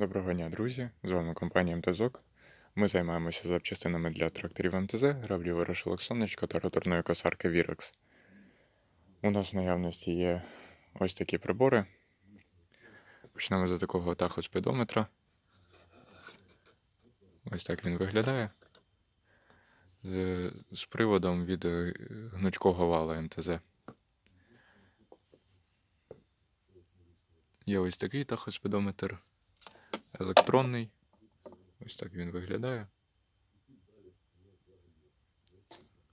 Доброго дня, друзі! З вами компанія МТЗОК. Ми займаємося запчастинами для тракторів МТЗ, граблів вирушилок сонечка та роторної косарки Virex. У нас в наявності є ось такі прибори. Почнемо з такого тахоспідометра. Ось так він виглядає. З, з приводом від е, гнучкого вала МТЗ. Є ось такий тахоспідометр електронний. Ось так він виглядає.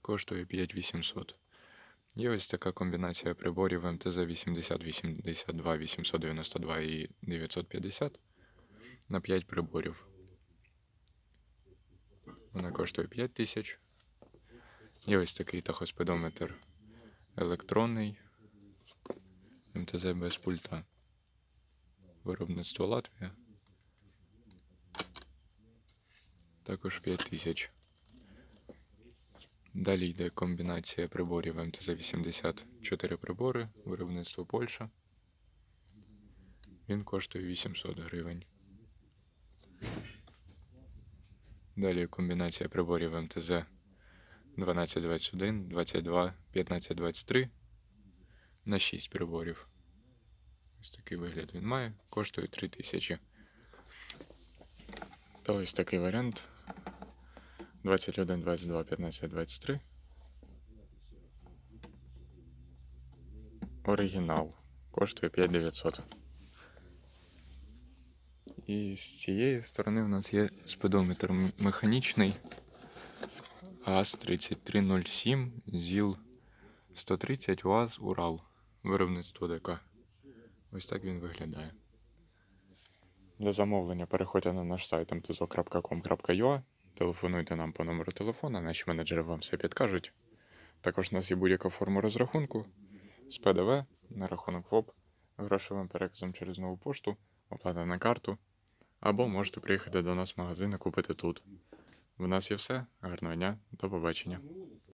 Коштує 5800. Є ось така комбінація приборів МТЗ 80, 82, 892 і 950 на 5 приборів. Вона коштує 5000. Є ось такий тахоспідометр електронний. МТЗ без пульта. Виробництво Латвія. Також 5000. Далі йде комбінація приборів МТЗ-80. 4 прибори, виробництво Польща. Він коштує 800 гривень. Далі комбінація приборів МТЗ 1221, 22, 1523 на 6 приборів. Ось такий вигляд він має, коштує 3000. То ось такий варіант. 21, 22, 15, 23. Оригінал. Коштує 5900. І з цієї сторони у нас є спидометр механічний АЗ-3307 ЗІЛ 130 УАЗ Урал. Виробництво ДК. Ось так він виглядає. Для замовлення переходьте на наш сайт mtzo.com.ua, телефонуйте нам по номеру телефона, наші менеджери вам все підкажуть. Також у нас є будь-яка форма розрахунку з ПДВ на рахунок ФОП, грошовим переказом через нову пошту, оплата на карту, або можете приїхати до нас в магазин і купити тут. В нас є все. Гарного дня, до побачення.